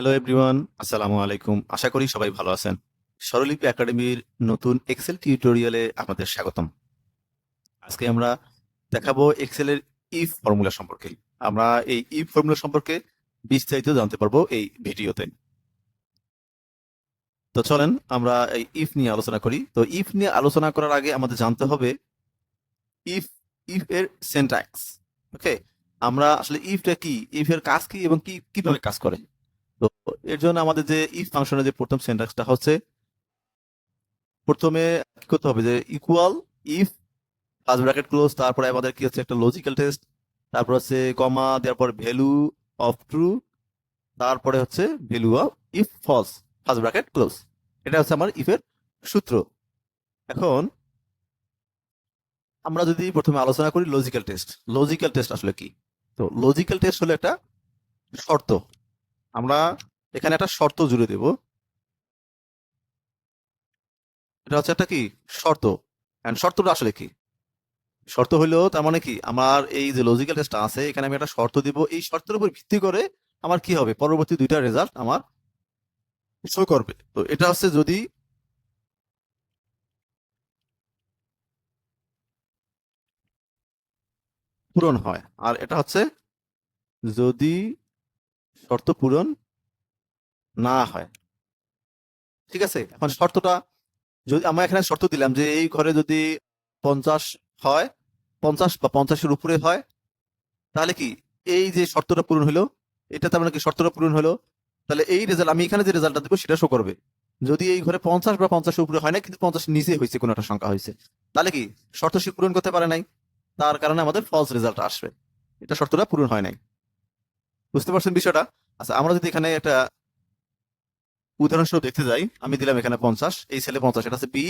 Hello everyone আসসালামু আলাইকুম আশা করি সবাই ভালো আছেন। স্বরলিপি একাডেমির নতুন এক্সেল টিউটোরিয়ালে আপনাদের স্বাগতম। আজকে আমরা দেখাবো এক্সেলের ইফ ফর্মুলা সম্পর্কে। আমরা এই ইফ ফর্মুলা সম্পর্কে বিস্তারিত জানতে পারব এই ভিডিওতে। তো চলেন আমরা এই ইফ নিয়ে আলোচনা করি। তো ইফ নিয়ে আলোচনা করার আগে আমাদের জানতে হবে ইফ ইফ এর সেন্ট্যাক্স ওকে আমরা আসলে ইফটা কি? ইফ এর কাজ কি এবং কি, কীভাবে কাজ করে? এর জন্য আমাদের যে ইফ ফাংশনের যে প্রথম সেন্ট্যাক্সটা হচ্ছে, প্রথমে কি করতে হবে যে equal if first bracket close তারপরে আমাদের কি হচ্ছে একটা লজিক্যাল টেস্ট তারপর হচ্ছে কমা দেওয়ার পর ভ্যালু অফ ট্রু তারপরে হচ্ছে value of if false first bracket close এটা হচ্ছে আমার ইফের সূত্র। এখন আমরা যদি প্রথমে আলোচনা করি লজিক্যাল টেস্ট লজিক্যাল টেস্ট আসলে কি? তো লজিক্যাল টেস্ট হলো একটা শর্ত। আমরা এখানে একটা শর্ত জুড়ে দেব। এটা হচ্ছে একটা কি? শর্ত। এন্ড শর্তটা আসলে কি? শর্ত হইল তার মানে কি? আমার এই যে লজিক্যাল টেস্টটা আছে, এখানে আমি একটা শর্ত দিব। এই শর্তের উপর ভিত্তি করে আমার কি হবে? পরবর্তী দুইটা রেজাল্ট আমার শো করবে। তো এটা হচ্ছে যদি পূরণ হয়। আর এটা হচ্ছে যদি শর্ত পূরণ না হয়। ঠিক আছে? এখন শর্তটা যদি আমরা এখানে শর্ত দিলাম যে এই ঘরে যদি পঞ্চাশ হয় পঞ্চাশ বা পঞ্চাশের উপরে হয় তাহলে কি এই যে শর্তটা পূরণ হলো এটা তার মানে কি শর্তটা পূরণ হলো? তাহলে এই রেজাল্ট আমি এখানে যে রেজাল্টটা দেবো সেটা শো করবে। যদি এই ঘরে পঞ্চাশ বা পঞ্চাশের উপরে হয় না কিন্তু পঞ্চাশ নিচে হয়েছে কোনো একটা সংখ্যা হয়েছে। তাহলে কি শর্ত সে পূরণ করতে পারে নাই? তার কারণে আমাদের ফলস রেজাল্ট আসবে। এটা শর্তটা পূরণ হয় নাই। বুঝতে পারছেন বিষয়টা? আচ্ছা আমরা যদি এখানে একটা উদাহরণস্বরূপ দেখতে যাই, আমি দিলাম এখানে পঞ্চাশ, এই সেলে পঞ্চাশ, এটা হচ্ছে B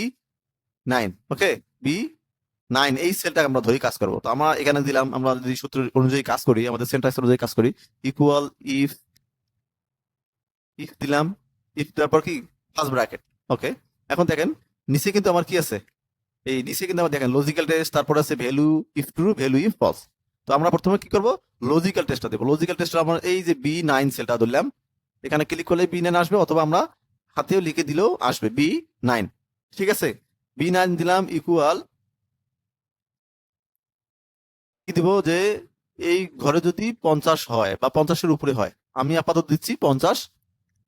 nine okay B nine এই সেলটা আমরা ধরে কাজ করব। তো আমরা এখানে দিলাম, আমরা যদি সূত্র অনুযায়ী কাজ করি, আমাদের সেন্টার অনুযায়ী কাজ করি ইকুয়াল ইফ ইফ দিলাম ইফ তারপর কি? ফার্স্ট ব্র্যাকেট ওকে এখন দেখেন, নিচে কিন্তু আমার কি আছে? এই নিচে কিন্তু আমার দেখেন লজিক্যাল টেস্ট তারপর আছে value if true value if false তো আমরা প্রথমে কি করব? লজিক্যাল টেস্টটা দেবো। লজিক্যাল টেস্টটা আমরা, এই যে বি নাইন সেলটা ধরলাম এখানে ক্লিক করলে বি নাইন আসবে অথবা আমরা হাতেও লিখে দিলেও আসবে বি নাইন ঠিক আছে? বি নাইন দিলাম ইকুয়াল কি দিব যে এই ঘরে যদি পঞ্চাশ হয় বা পঞ্চাশের উপরে হয়, আমি আপাতত দিচ্ছি পঞ্চাশ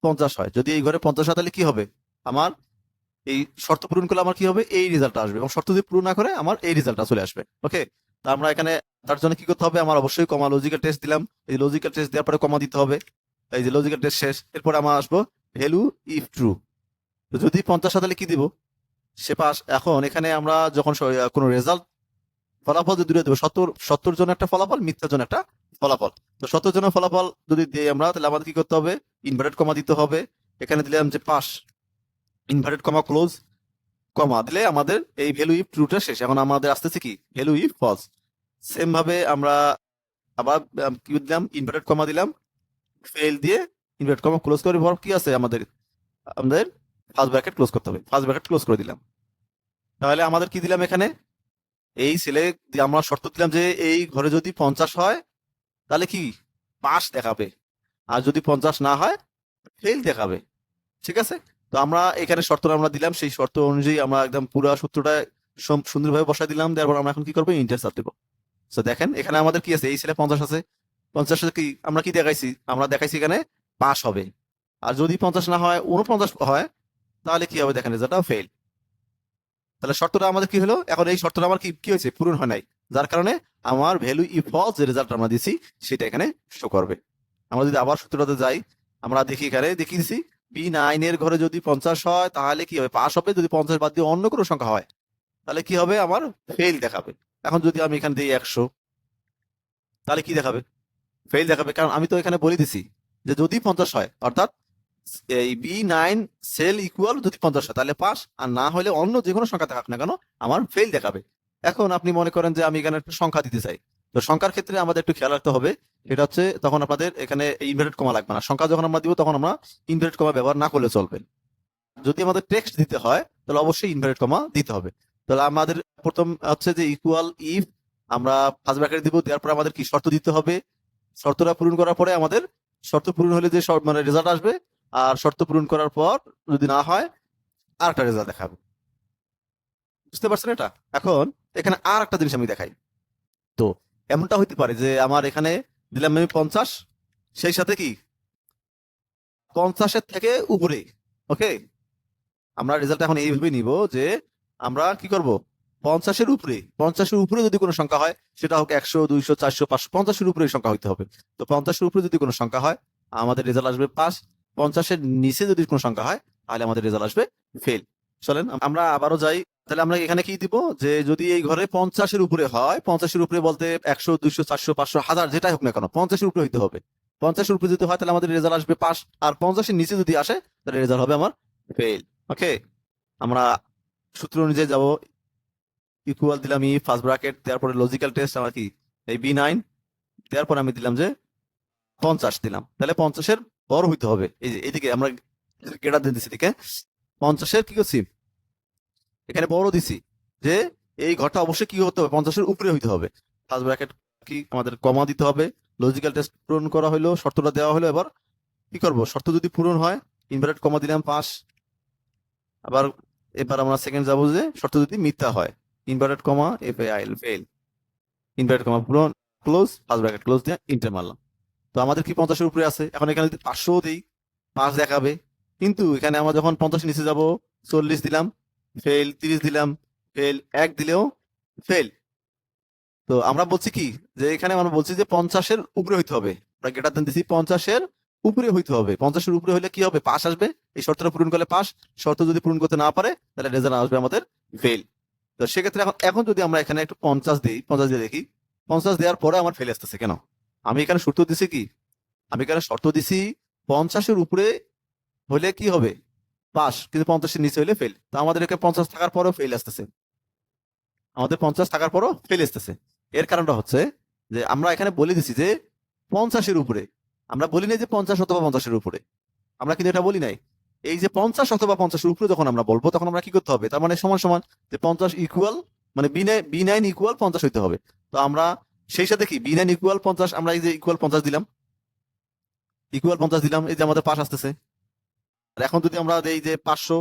পঞ্চাশ হয়। যদি এই ঘরে পঞ্চাশ হয় তাহলে কি হবে? আমার এই শর্ত পূরণ করলে আমার কি হবে? এই রেজাল্টটা আসবে এবং শর্ত যদি পূরণ না করে আমার এই রেজাল্টটা চলে আসবে। ওকে তা আমরা এখানে তার জন্য কি করতে হবে? আমার অবশ্যই কমা লজিক্যাল টেস্ট দিলাম। এই লজিক্যাল টেস্ট দেওয়ার পরে কমা দিতে হবে। এই যে লজিক্যাল টেস্ট শেষ, এরপর আমার আসব ভ্যালু ইফ ট্রু তো যদি পঞ্চাশ তাহলে কি দিব? সে পাস এখন এখানে আমরা যখন কোনো রেজাল্ট ফলাফল যদি দুটো দেবো, সত্তর সত্তর জন একটা ফলাফল মিথ্যার জন্য একটা ফলাফল। তো সত্তর জনের ফলাফল যদি দিই আমরা, তাহলে আমাদের কি করতে হবে? ইনভার্টেড কমা দিতে হবে। এখানে দিলাম যে pass inverted comma close comma দিলে আমাদের এই ভ্যালু ইফ ট্রুটা শেষ। এখন আমাদের আসতেছে কি? ভ্যালু ইফ ফলস সেম ভাবে আমরা আবার কি দিলাম? ইনভার্টেড কমা দিলাম। ফেল দিয়ে ইনভার্ট কমা ক্লোজ করে পর কি আছে আমাদের? আমাদের ফার্স্ট ব্র্যাকেট ক্লোজ করতে হবে। ফার্স্ট ব্র্যাকেট ক্লোজ করে দিলাম। তাহলে আমাদের কি দিলাম এখানে? এই ছেলে আমরা শর্ত দিলাম যে এই ঘরে যদি পঞ্চাশ হয়, তাহলে কি? পাস দেখাবে। আর যদি পঞ্চাশ না হয় ফেল দেখাবে। ঠিক আছে? তো আমরা এখানে শর্ত আমরা দিলাম। সেই শর্ত অনুযায়ী আমরা একদম পুরো সূত্রটা সুন্দরভাবে বসাই দিলাম। তারপর আমরা এখন কি করব? ইন্টারসার দেবো। তো দেখেন, এখানে আমাদের কি আছে? এই ছেলে পঞ্চাশ আছে। পঞ্চাশ কি আমরা কি দেখাইছি? আমরা দেখাইছি এখানে পাস হবে। আর যদি পঞ্চাশ না হয় উনপঞ্চাশ হয়, তাহলে কি হবে? দেখেন রেজাল্টটা ফেল তাহলে শর্তটা আমাদের কি হলো? এখন এই শর্তটা আমার কি কি হয়েছে? পূরণ হয় নাই। যার কারণে আমার ভ্যালু ই ফলস যে রেজাল্ট আমরা দিছি, সেটা এখানে শো করবে। আমরা যদি আবার সূত্রটাতে যাই, আমরা দেখি এখানে দেখি দিছি বি নাইন এর ঘরে যদি পঞ্চাশ হয়, তাহলে কি হবে? পাস হবে, যদি পঞ্চাশ বাদ দিয়ে অন্য কোনো সংখ্যা হয়, তাহলে কি হবে? আমার ফেল দেখাবে। এখন যদি আমি এখানে দিই একশো, তাহলে কি দেখাবে? ফেল দেখাবে, কারণ আমি তো এখানে বলে দিছি যে যদি পঞ্চাশ হয়, অর্থাৎ এই বি নাইন সেল ইকুয়াল যদি পঞ্চাশ হয়, তাহলে পাস, আর না হলে অন্য যে কোনো সংখ্যা থাকুক না কেন, আমার ফেল দেখাবে। এখন আপনি মনে করেন যে আমি এখানে একটা সংখ্যা দিতে চাই। তো সংখ্যার ক্ষেত্রে আমাদের একটু খেয়াল রাখতে হবে সেটা হচ্ছে তখন আপনাদের এখানে ইনভার্টেড কমা লাগবে না। সংখ্যা যখন আমরা দিব, তখন আমরা ইনভার্টেড কমা ব্যবহার না করলে চলবে। যদি আমাদের টেক্সট দিতে হয়, তাহলে অবশ্যই ইনভার্টেড কমা দিতে হবে। তাহলে আমাদের প্রথম হচ্ছে যে ইকুয়াল ইফ আমরা ফার্স্ট ব্র্যাকেট দিব, দেওয়ার পরে আমাদের কি শর্ত দিতে হবে? শর্তটা পূরণ করার পরে আমাদের শর্ত পূরণ হলে যে মানে রেজাল্ট আসবে, আর শর্ত পূরণ করার পর যদি না হয় আর একটা রেজাল্ট দেখাবো। বুঝতে পারছেন এটা? এখন এখানে আর একটা জিনিস আমি দেখাই। তো এমনটা হইতে পারে যে আমার এখানে দিলাম আমি পঞ্চাশ, সেই সাথে কি? পঞ্চাশের থেকে উপরে ওকে আমরা রেজাল্ট এখন এইভাবে নিব যে আমরা কি করব? পঞ্চাশের উপরে পঞ্চাশের উপরে যদি কোনো সংখ্যা হয়, সেটা হোক একশো, দুইশো, চারশো, পাঁচশো, পঞ্চাশের উপরে সংখ্যা হইতে হবে। তো পঞ্চাশের উপরে যদি কোনো সংখ্যা হয়, আমাদের রেজাল্ট আসবে পাস পঞ্চাশের নিচে যদি কোনো সংখ্যা হয়, তাহলে আমাদের রেজাল্ট আসবে ফেল চলেন, আমরা আবারও যাই। তাহলে আমরা এখানে কি দিব? যে যদি এই ঘরে পঞ্চাশের উপরে হয়, পঞ্চাশের উপরে বলতে একশো, দুইশো, চারশো, পাঁচশো, হাজার, যেটাই হোক না কেন, পঞ্চাশের উপরে হইতে হবে। পঞ্চাশের উপরে যদি হয়, তাহলে আমাদের রেজাল্ট আসবে পাস আর পঞ্চাশের নিচে যদি আসে, তাহলে রেজাল্ট হবে আমার ফেল ওকে আমরা সূত্র অনুযায়ী যাব। ইকুয়াল দিলাম ই ফার্স্ট ব্র্যাকেট তারপরে লজিক্যাল টেস্ট আমার কি? এই বি নাইন তারপর আমি দিলাম যে পঞ্চাশ দিলাম। তাহলে পঞ্চাশের বড় হইতে হবে। এই যে, এদিকে আমরা গেটার দিয়ে দিছি এদিকে। পঞ্চাশের কি করছি? এখানে বড় দিছি। যে এই ঘরটা অবশ্যই কি হতে হবে? পঞ্চাশের উপরে হইতে হবে। ফার্স্ট ব্র্যাকেট কি আমাদের কমা দিতে হবে। লজিক্যাল টেস্ট পূরণ করা হলো শর্তটা দেওয়া হলো এবার কি করব? শর্ত যদি পূরণ হয় ইনভার্টেড কমা দিলাম পাঁচ। আবার এবার আমরা সেকেন্ড যাব যে, শর্ত যদি মিথ্যা হয়। Inverted comma F A I fail inverted comma পূরণ ক্লোজ ফার্স্ট ব্র্যাকেট ক্লোজ দিয়ে ইন্টার মারলাম। তো আমাদের কি পঞ্চাশের উপরে আছে? এখন এখানে যদি পাঁচশো দিই, পাঁচ দেখাবে। কিন্তু এখানে আমরা যখন পঞ্চাশ নিচে যাব, চল্লিশ দিলাম ফেল তিরিশ দিলাম ফেল এক দিলেও ফেল তো আমরা বলছি কি? যে এখানে আমরা বলছি যে পঞ্চাশের উপরে হইতে হবে। আমরা গেটার দেন দিছি পঞ্চাশের উপরে হইতে হবে। পঞ্চাশের উপরে হলে কি হবে? পাস আসবে। এই শর্তটা পূরণ করলে পাস শর্ত যদি পূরণ করতে না পারে, তাহলে রেজাল্ট আসবে আমাদের ফেল তো সেক্ষেত্রে এখন এখন যদি আমরা এখানে একটু পঞ্চাশ দিই, পঞ্চাশ দিয়ে দেখি, পঞ্চাশ দেওয়ার পরে আমার ফেল আসতেছে কেন? আমি এখানে শর্ত দিছি কি? আমি এখানে শর্ত দিছি, পঞ্চাশের উপরে হলে কি হবে? পাস কিন্তু পঞ্চাশের নিচে হলে ফেল তো আমাদের এখানে পঞ্চাশ থাকার পরেও ফেল আসতেছে। আমাদের পঞ্চাশ থাকার পরও ফেল আসতেছে। এর কারণটা হচ্ছে যে আমরা এখানে বলে দিছি যে পঞ্চাশের উপরে। আমরা বলি নাই যে পঞ্চাশ অথবা পঞ্চাশের উপরে। আমরা কিন্তু এটা বলি নাই। এই যে পঞ্চাশ অথবা পঞ্চাশের উপরে যখন আমরা বলব, তখন আমরা কি করতে হবে? তার মানে সমান সমান যে পঞ্চাশ ইকুয়াল মানে বি নাইন ইকুয়াল পঞ্চাশ হইতে হবে। তো আমরা সেই সাথে কি? বি নাইন ইকুয়াল পঞ্চাশ, আমরা এই যে ইকুয়াল পঞ্চাশ দিলাম। ইকুয়াল পঞ্চাশ দিলাম, এই যে আমাদের পাশ আসতেছে। আর এখন যদি আমরা এই যে পাঁচশো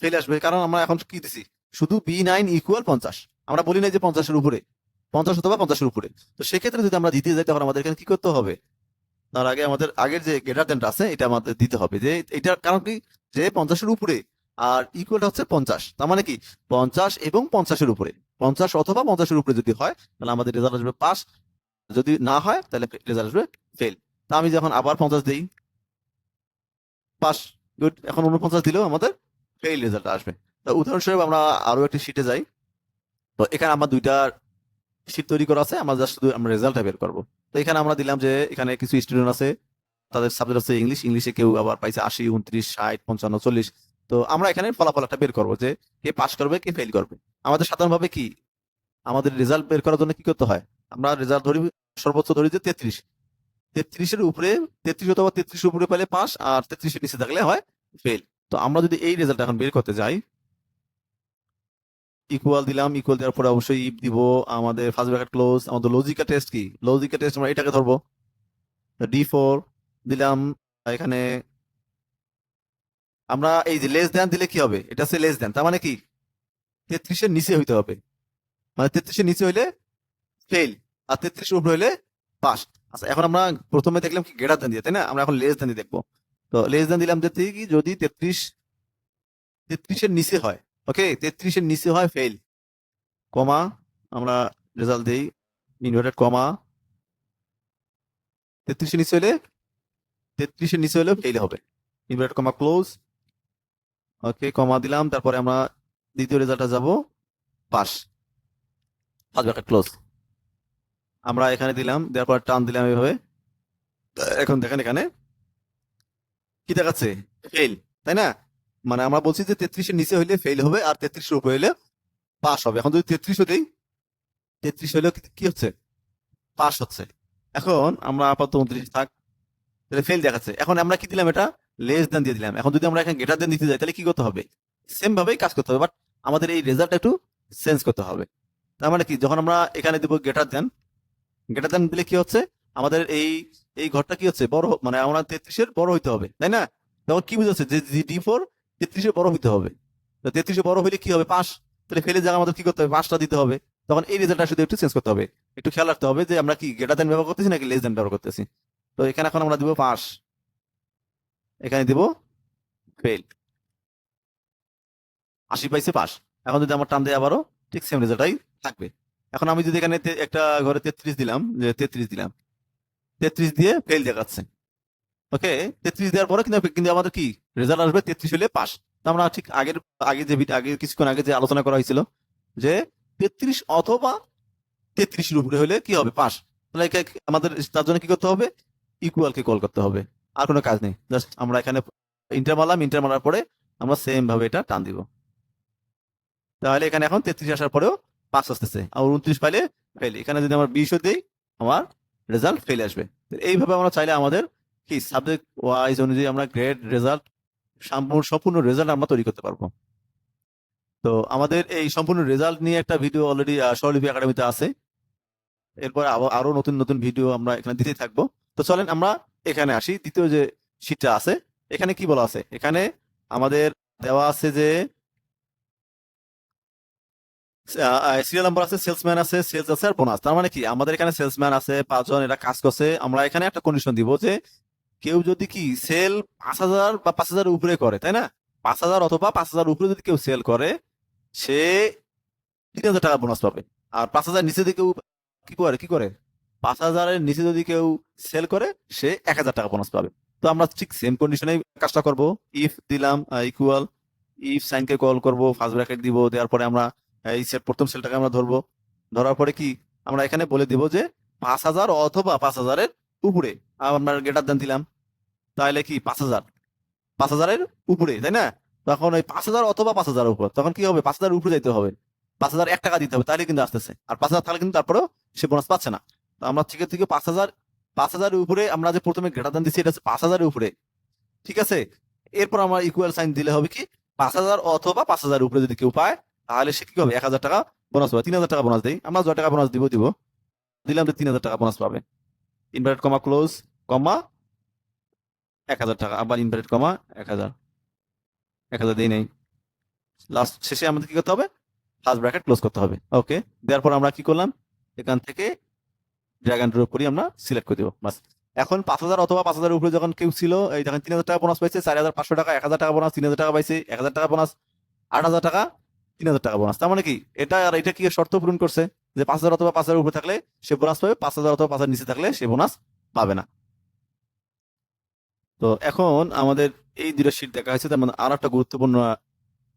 ফেলে আসবে, কারণ আমরা এখন কি দিছি? শুধু বি নাইন ইকুয়াল পঞ্চাশ। আমরা বলি নাই যে পঞ্চাশের উপরে, পঞ্চাশ অথবা পঞ্চাশের উপরে। তো সেক্ষেত্রে যদি আমরা দিতে যাই, তখন আমাদের এখানে কি করতে হবে? তার আগে আমাদের আগের যে গেটার দেনটা আছে, এটা আমাদের দিতে হবে। যে এটার কারণ কি? যে পঞ্চাশের উপরে আর ইকুয়ালটা হচ্ছে পঞ্চাশ। তার মানে কি? পঞ্চাশ এবং পঞ্চাশের উপরে। পঞ্চাশ অথবা পঞ্চাশের উপরে যদি হয়, তাহলে আমাদের রেজাল্ট আসবে পাস যদি না হয়, তাহলে রেজাল্ট আসবে ফেল তা আমি যখন আবার পঞ্চাশ দিই পাস গুড এখন উনপঞ্চাশ দিলেও আমাদের ফেল রেজাল্ট আসবে। তো উদাহরণস্বরূপ আমরা আরও একটি শিটে যাই। তো এখানে আমার দুইটা শিট তৈরি করা আছে, আমরা জাস্ট শুধু আমরা রেজাল্টটা বের করব। তো এখানে আমরা দিলাম যে এখানে কিছু স্টুডেন্ট আছে, তাদের সাবজেক্ট আছে ইংলিশ ইংলিশে কেউ আবার পাইছে আশি, উনত্রিশ, ষাট, পঞ্চান্ন, চল্লিশ। তো আমরা এখানে ফলাফল একটা বের করব যে কে পাস করবে, কে ফেল করবে। আমাদের সাধারণভাবে কি? আমাদের রেজাল্ট বের করার জন্য কি করতে হয়? আমরা রেজাল্ট ধরি সর্বোচ্চ ধরি যে তেত্রিশ। তেত্রিশের উপরে, তেত্রিশ অথবা তেত্রিশ উপরে পেলে পাস আর তেত্রিশের নিচে থাকলে হয় ফেল তো আমরা যদি এই রেজাল্ট এখন বের করতে যাই ইকুয়াল দিলাম ইকুয়াল দেওয়ার পরে অবশ্যই ইফ দিব আমাদের ফার্স্ট ব্র্যাকেট ক্লোজ আমাদের লজিক্যাল টেস্ট কি? লজিক্যাল টেস্ট আমরা এটাকে ধরবো। ডি ফোর দিলাম, এখানে আমরা এই যে লেস দেন দিলে কি হবে? এটা হচ্ছে লেস দেন তার মানে কি? তেত্রিশের নিচে হইতে হবে। মানে তেত্রিশের নিচে হইলে ফেল আর তেত্রিশের উপরে হইলে পাস আচ্ছা এখন আমরা প্রথমে দেখলাম কি গেটার দেন দিয়ে, তাই না? আমরা এখন লেস দেন দিয়ে দেখব। তো লেস দেন দিলাম যে কি যদি তেত্রিশ, তেত্রিশের নিচে হয় ওকে তেত্রিশের নিচে হয় ফেল কমা আমরা রেজাল্ট দেই ইনভার্টেড কমা। তেত্রিশের নিচে হলে তেত্রিশের নিচে হলে ফেল হবে। ইনভার্টেড কমা ক্লোজ ওকে কমা দিলাম তারপরে আমরা দ্বিতীয় রেজাল্টটা যাব পাস ব্র্যাকেট ক্লোজ আমরা এখানে দিলাম দেওয়ার পর টান দিলাম এভাবে। এখন দেখেন এখানে কি দেখাচ্ছে? ফেল তাই না? মানে আমরা বলছি যে তেত্রিশের নিচে হইলে ফেল হবে আর তেত্রিশের উপরে হইলে পাস হবে। এখন যদি তেত্রিশ হতেই তেত্রিশ হইলেও কি- হচ্ছে? পাস হচ্ছে। এখন আমরা আপাতত উনত্রিশ থাক। তাহলে ফেল দেখাচ্ছে। এখন আমরা কি দিলাম এটা? লেস দেন দিয়ে দিলাম। এখন যদি আমরা এখানে গেটার দেন দিতে যাই, তাহলে কি করতে হবে? সেম ভাবেই কাজ করতে হবে বাট আমাদের এই রেজাল্ট একটু চেঞ্জ করতে হবে। তার মানে কি? যখন আমরা এখানে দিব গেটার দেন গেটার দেন দিলে কি হচ্ছে? আমাদের এই এই ঘরটা কি হচ্ছে? বড় মানে আমরা তেত্রিশের বড় হইতে হবে, তাই না? তখন কি বুঝাচ্ছে? যে ডি ফোর তেত্রিশে বড় হইতে হবে। তো তেত্রিশে বড় হইলে কি হবে? পাঁচ। তাহলে ফেলে জায়গা আমাদের কি করতে হবে? পাঁচটা দিতে হবে। তখন এই রেজাল্টটা শুধু একটু চেঞ্জ করতে হবে। একটু খেয়াল রাখতে হবে যে আমরা কি গ্রেটার দেন ব্যবহার করতেছি নাকি লেস দেন ব্যবহার করতেছি? তো এখানে এখন আমরা দিব পাঁচ। এখানে দিব ফেল আশি পাইছে পাস এখন যদি আমার টান দেয় আবারও, ঠিক সেম রেজাল্টটাই থাকবে। এখন আমি যদি এখানে একটা ঘরে তেত্রিশ দিলাম, যে তেত্রিশ দিলাম। তেত্রিশ দিয়ে ফেল দেখাচ্ছে। ওকে তেত্রিশ দেওয়ার পরে কিন্তু কিন্তু আমাদের কি? রেজাল্ট আসবে তেত্রিশ হলে পাস। আমরা ঠিক আগের, আগে যে আগে কিছুক্ষণ আগে যে আলোচনা করা হয়েছিল যে তেত্রিশ অথবা তেত্রিশের উপরে হলে কি হবে? পাস। তাহলে আমাদের, তার জন্য কি করতে হবে? ইকুয়াল কে কল করতে হবে। আর কোনো কাজ নেই। জাস্ট আমরা এখানে ইন্টার মারলাম ইন্টার মারার পরে আমরা সেম ভাবে এটা টান দিব। তাহলে এখানে এখন তেত্রিশ আসার পরেও পাস আসতেছে। আর উনত্রিশ পাইলে ফেল এখানে যদি আমার বিশও দেই, আমার রেজাল্ট ফেল আসবে। এইভাবে আমরা চাইলে আমাদের কি সাবজেক্ট ওয়াইজ অনুযায়ী আমরা গ্রেড রেজাল্ট সম্পূর্ণ রেজাল্ট আমরা তৈরি করতে পারব। তো আমাদের এই সম্পূর্ণ রেজাল্ট নিয়ে একটা ভিডিও অলরেডি স্বরলিপি একাডেমিতে আছে। এরপর আরও নতুন নতুন ভিডিও আমরা এখানে দিতেই থাকব। তো চলেন আমরা এখানে আসি। দ্বিতীয় যে শীটটা আছে, এখানে কি বলা আছে? এখানে আমাদের দেওয়া আছে যে সিরিয়াল নাম্বার আছে সেলসম্যান আছে সেলস আছে আর বোনাস তার মানে কি? আমাদের এখানে সেলসম্যান আছে, পাঁচজন এরা কাজ করছে। আমরা এখানে একটা কন্ডিশন দিব যে কেউ যদি কি সেল পাঁচ হাজার বা পাঁচ হাজার উপরে করে, তাই না? পাঁচ হাজার অথবা পাঁচ হাজার উপরে যদি কেউ সেল করে, সে তিন হাজার টাকা বোনাস পাবে। আর পাঁচ হাজার নিচে যদি কেউ কি করে কি করে? পাঁচ হাজারের নিচে যদি কেউ সেল করে, সে এক হাজার টাকা বোনাস পাবে। তো আমরা ঠিক সেম কন্ডিশনে কাজটা করব। ইফ দিলাম ইকুয়াল ইফ সাইনকে কল করব ফার্স্ট ব্র্যাকেট দিব, দেওয়ার পরে আমরা এই প্রথম সেলটাকে আমরা ধরবো। ধরার পরে কি? আমরা এখানে বলে দিব যে পাঁচ হাজার অথবা পাঁচ হাজারের উপরে। আমরা গেটার দেন দিলাম। তাহলে কি, পাঁচ হাজার? পাঁচ হাজারের উপরে, তাই না? তখন ওই পাঁচ হাজার অথবা পাঁচ হাজার উপর। তখন কি হবে? পাঁচ হাজার উপরে যাইতে হবে। পাঁচ হাজার এক টাকা দিতে হবে তাহলে কিন্তু আসতেছে। আর পাঁচ হাজার তাহলে কিন্তু তারপরেও সে বোনাস পাচ্ছে না। তো আমরা থেকে থেকে পাঁচ হাজার, পাঁচ হাজারের উপরে আমরা যে প্রথমে গ্রেটার দান দিচ্ছি এটা হচ্ছে পাঁচ হাজারের উপরে। ঠিক আছে? এরপর আমরা ইকুয়াল সাইন দিলে হবে কি? পাঁচ হাজার অথবা পাঁচ হাজার উপরে যদি কেউ পায়, তাহলে সে কি হবে এক হাজার টাকা বোনাস পাবে। তিন হাজার টাকা বোনাস দেই। আমরা যত টাকা বোনাস দিব দিব। দিলাম যে তিন হাজার টাকা বোনাস পাবে। ইনভার্টেড কমা ক্লোজ কমা এক হাজার টাকা, আবার ইনভার্টেড কমা এক হাজার। এক হাজার দিই নেই। লাস্ট শেষে আমাদের কি করতে হবে? ফার্স্ট ব্র্যাকেট ক্লোজ করতে হবে। ওকে দেওয়ার পর আমরা কি করলাম? এখান থেকে ড্র্যাগ অ্যান্ড ড্রপ করি, আমরা সিলেক্ট করে দিব। বাস। এখন পাঁচ হাজার অথবা পাঁচ হাজার উপরে যখন কেউ ছিল, এই যখন তিন হাজার টাকা বোনাস পাইছে, চার হাজার পাঁচশো টাকা, এক হাজার টাকা বোনাস তিন হাজার টাকা পাইছে, এক হাজার টাকা বোনাস আট হাজার টাকা, তিন হাজার টাকা বোনাস তার মানে কি? এটা আর এটা কি শর্ত পূরণ করছে? যে পাঁচ হাজার অথবা পাঁচ হাজার উপরে থাকলে সে বোনাস পাবে, পাঁচ হাজার অথবা পাঁচ হাজার নিচে থাকলে সে বোনাস পাবে না। তো এখন আমাদের এই দুটো শীট দেখা হয়েছে, তার মানে আর একটা গুরুত্বপূর্ণ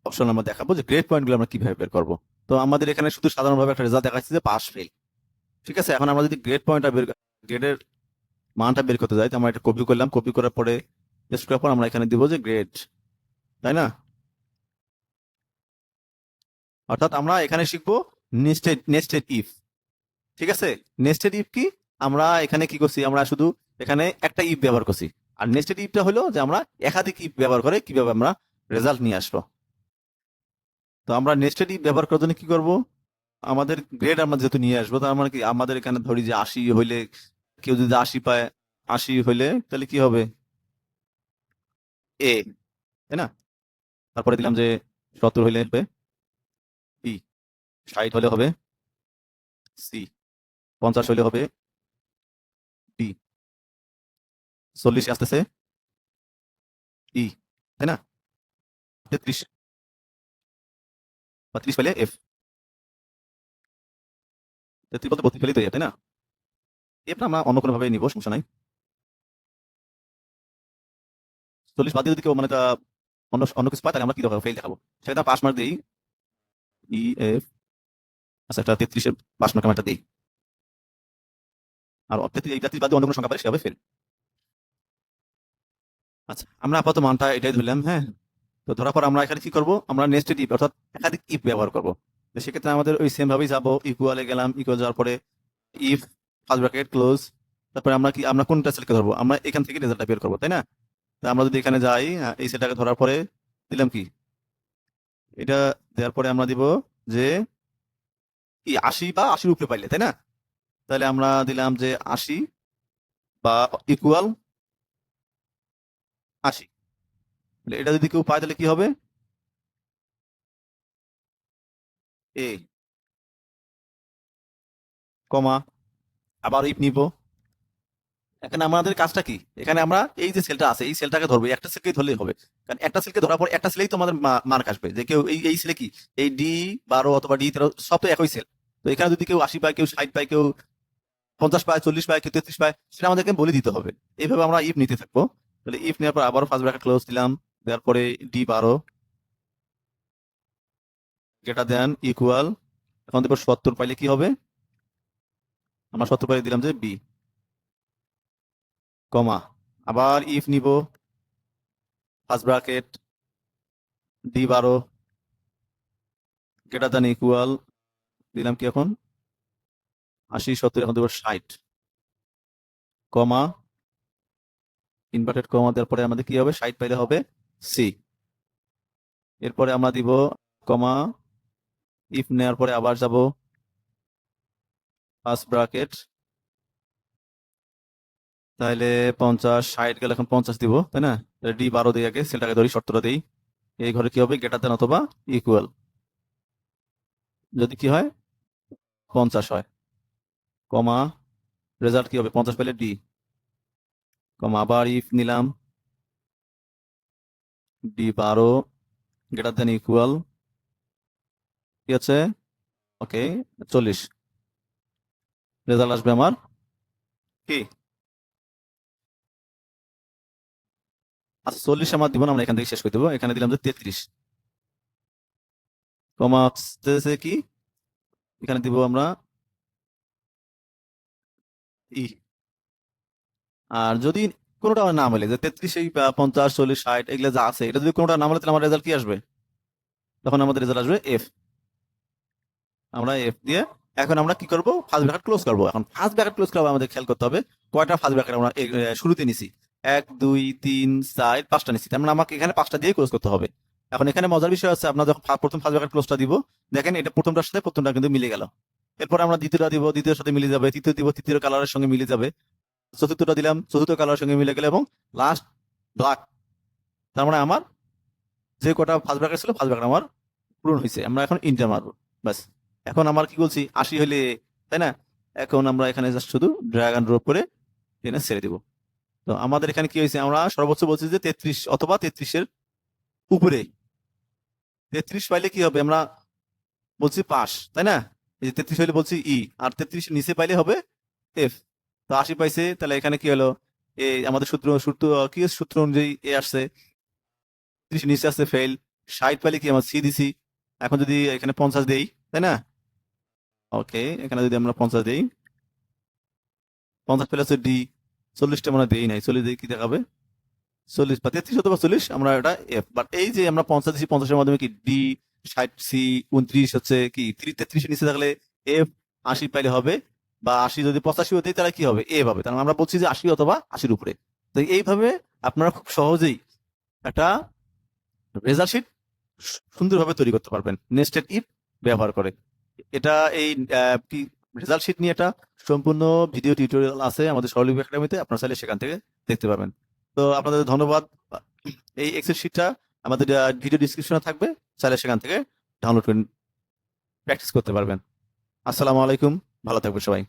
অপশন আমরা দেখাবো যে গ্রেড পয়েন্টগুলো আমরা কীভাবে বের করব। তো আমাদের এখানে শুধু সাধারণভাবে একটা রেজাল্ট দেখা যাচ্ছে যে পাস ফেল ঠিক আছে? এখন আমরা যদি গ্রেড পয়েন্টটা বের গ্রেডের মানটা বের করতে যাই, তো আমরা এটা কপি করলাম। কপি করার পরে পেস্ট করার পর আমরা এখানে দিব যে গ্রেড তাই না? অর্থাৎ আমরা এখানে শিখব নেস্টেড নেস্টেড ইফ ঠিক আছে? নেস্টেড ইফ কি? আমরা এখানে কি করছি? আমরা শুধু এখানে একটা ইফ ব্যবহার করছি। আর নেস্টেড ইফটা হলো যে আমরা একাধিক ইফ ব্যবহার করে কীভাবে আমরা রেজাল্ট নিয়ে আসব। তো আমরা নেস্টেড ইফ ব্যবহার করার জন্য কি করব? আমাদের গ্রেড আমরা যেহেতু নিয়ে আসব, তার মানে কি আমাদের এখানে ধরি যে আশি হইলে কেউ যদি আশি পায়, আশি হইলে তাহলে কি হবে? এ তাই না? তারপরে দিলাম যে সত্তর হইলে ষাট হলে হবে সি, পঞ্চাশ হইলে হবে ডি। চল্লিশ আসতেছে ই, তাই না? তেত্রিশ। বা ত্রিশ পেলে এফ। তেত্রিশ বলতে বত্রিশ পেলেই তো তাই না? এফটা আমরা অন্য কোনো ভাবে নিব, সমস্যা নাই। চল্লিশ বাদ দিয়ে যদি কেউ মানে অন্য অন্য কিছু পায়, তাহলে আমরা কি দরকার ফেল দেখাবো। সেটা পাস মার্ক দিই ই, এফ আচ্ছা একটা তেত্রিশের পাস মার্ক একটা দিই। আর তেত্রিশ এই তেত্রিশ বাদ অন্য কোনো সংখ্যা পাই সে হবে ফেল আচ্ছা আমরা আপাতত মানটা এটাই ধরলাম হ্যাঁ? তো ধরার পর আমরা এখানে কি করব? আমরা নেস্টেড ইফ অর্থাৎ একাধিক ইফ ব্যবহার করব। সেক্ষেত্রে আমাদের ওই সেম ভাবেই যাব ইকুয়ালে গেলাম ইকুয়াল যাওয়ার পরে ইফ ফার্স্ট ব্র্যাকেট ক্লোজ তারপরে আমরা কি, আমরা কোনটা সিলেক্ট ধরবো? আমরা এখান থেকে রেজাল্টটা বের করব, তাই না? তো আমরা যদি এখানে যাই এই সেটাকে ধরার পরে দিলাম কি? এটা দেওয়ার পরে আমরা দিব যে কি, আশি বা আশির উপরে পাইলে, তাই না? তাহলে আমরা দিলাম যে আশি বা ইকুয়াল আশি। এটা যদি কেউ পায়, তাহলে কি হবে? এ কমা। আবার ইফ নিব। এখানে আমাদের কাজটা কি? এখানে আমরা এই যে সেলটা আছে, এই সেলটাকে ধরবো একটা সেলকেই ধরলেই হবে। কারণ একটা সেলকে ধরার পর একটা সেলেই তো আমাদের মার্ক আসবে যে কেউ এই এই সেলে কি? এই ডি বারো অথবা ডি তেরো সব তো একই সেল তো এখানে যদি কেউ আশি পায়, কেউ ষাট পায়, কেউ পঞ্চাশ পায়, চল্লিশ পায়, কেউ তেত্রিশ পায়, সেটা আমাদেরকে বলে দিতে হবে। এইভাবে আমরা ইফ নিতে থাকব। তাহলে ইফ নেওয়ার পর আবারও ফার্স্ট ব্র্যাকেট ক্লোজ দিলাম, দেওয়ার পরে ডি বারো যেটা দেন ইকুয়াল এখন দেখব সত্তর পাইলে কি হবে? আমরা সত্তর পাইলে দিলাম যে বি কমা। আবার ইফ নিব। ফার্স্ট ব্রাকেট ডি বারো। গ্রেটার দ্যান ইকুয়াল দিলাম কি এখন? আশি, সত্তর, এখন দেবো ষাট। কমা। ইনভার্টেড কমা দেওয়ার পরে আমাদের কি হবে? ষাট পাইলে হবে সি এরপরে আমরা দিব কমা। ইফ নেওয়ার পরে আবার যাব। ফার্স্ট ব্র্যাকেট তাহলে পঞ্চাশ, ষাট গেলে এখন পঞ্চাশ দিব, তাই না? ডি বারো দিই আগে, সেটাকে ধরি শর্তটা দিই। এই ঘরে কি হবে? গেটার দেন অথবা ইকুয়াল যদি কি হয়? পঞ্চাশ হয়। কমা রেজাল্ট কি হবে? পঞ্চাশ পেলে ডি কমা, আবার ইফ নিলাম। ডি বারো গেটার দেন ইকুয়াল কি আছে? ওকে চল্লিশ। রেজাল্ট আসবে আমার কি? আচ্ছা চল্লিশ আমার দিব না আমরা এখান থেকে শেষ করে দেবো। এখানে দিলাম যে তেত্রিশ। কমা আসতেছে কি? এখানে দিব আমরা ই। আর যদি কোনোটা না মেলে, যে তেত্রিশ, এই পঞ্চাশ, চল্লিশ, ষাট, এগুলো যা আছে, এটা যদি কোনোটা না মেলে, তাহলে আমার রেজাল্ট কি আসবে? তখন আমাদের রেজাল্ট আসবে এফ আমরা এফ দিয়ে এখন আমরা কি করব? ফার্স্ট ব্র্যাকেট ক্লোজ করব। এখন ফার্স্ট ব্র্যাকেট ক্লোজ করব আমাদের খেয়াল করতে হবে, কয়টা ফার্স্ট ব্র্যাকেট আমরা শুরুতে নিছি। এক, দুই, তিন, চার পাঁচটা নিচ্ছি তার মানে আমাকে এখানে পাঁচটা দিয়ে ক্লোজ করতে হবে। এখন এখানে মজার বিষয় আছে আপনার যখন প্রথম ফার্স্ট ব্র্যাকেট ক্লোজটা দিব, দেখেন এটা প্রথমটার সাথে প্রথমটা কিন্তু মিলে গেল। এরপর আমরা দ্বিতীয়টা দিব, দ্বিতীয়র সাথে মিলে যাবে, তৃতীয় দিব, তৃতীয় কালারের সঙ্গে মিলে যাবে। চতুর্থটা দিলাম, চতুর্থ কালারের সঙ্গে মিলে গেল এবং লাস্ট ব্ল্যাক তার মানে আমার যে কটা ফার্স্ট ব্র্যাকেট ছিল ফার্স্ট ব্র্যাকেট আমার পূরণ হয়েছে। আমরা এখন ইন্টার মারবো, ব্যাস। এখন আমার কি বলছি? আশি হলে, তাই না? এখন আমরা এখানে জাস্ট শুধু ড্র্যাগ অ্যান্ড ড্রপ করে টেনে ছেড়ে দিব। তো আমাদের এখানে কি হয়েছে? আমরা সর্বোচ্চ বলছি যে তেত্রিশ অথবা তেত্রিশের উপরে। তেত্রিশ পাইলে কি হবে? আমরা বলছি পাস তাই না? এই যে তেত্রিশ হইলে বলছি ই, আর তেত্রিশ নিচে পাইলে হবে এফ। তো আশি পাইছে, তাহলে এখানে কি হলো? এ আমাদের সূত্র সূত্র, কি সূত্র অনুযায়ী এ আসছে। ত্রিশ নিচে আসছে ফেল ষাট পাইলে কি আমার সি দিছি? এখন যদি এখানে পঞ্চাশ দেই, তাই না? ওকে এখানে যদি আমরা পঞ্চাশ দেই, পঞ্চাশ পেলে হচ্ছে ডি। চল্লিশটা মানে দেই নাই, চল্লিশ দিয়ে কি দেখাবে? চল্লিশ বা তেত্রিশ অথবা চল্লিশ, আমরা এটা এফ বাট এই যে আমরা পঞ্চাশ দিচ্ছি পঞ্চাশের মাধ্যমে কি ডি ষাট সি উনত্রিশ হচ্ছে কি, ত্রিশ, তেত্রিশের নিচে থাকলে এফ আশি পাইলে হবে, বা আশি যদি পঁচাশি হতে তাহলে কি হবে? এ হবে তার মানে আমরা বলছি যে আশি অথবা আশির উপরে। তো এইভাবে আপনারা খুব সহজেই একটা রেজাল্ট শিট সুন্দরভাবে তৈরি করতে পারবেন। নেস্টেড ইফ ব্যবহার করে। এটা এই কি রেজাল্ট শিট নিয়ে একটা সম্পূর্ণ ভিডিও টিউটোরিয়াল আছে আমাদের সরলিপ একাডেমিতে আপনারা চাইলে সেখান থেকে দেখতে পাবেন তো আপনাদের ধন্যবাদ। এই এক্সেল শিটটা আমাদের ভিডিও ডিসক্রিপশনে থাকবে। চাইলে সেখান থেকে ডাউনলোড করে প্র্যাকটিস করতে পারবেন। আসসালামু আলাইকুম। ভালো থাকবেন সবাই।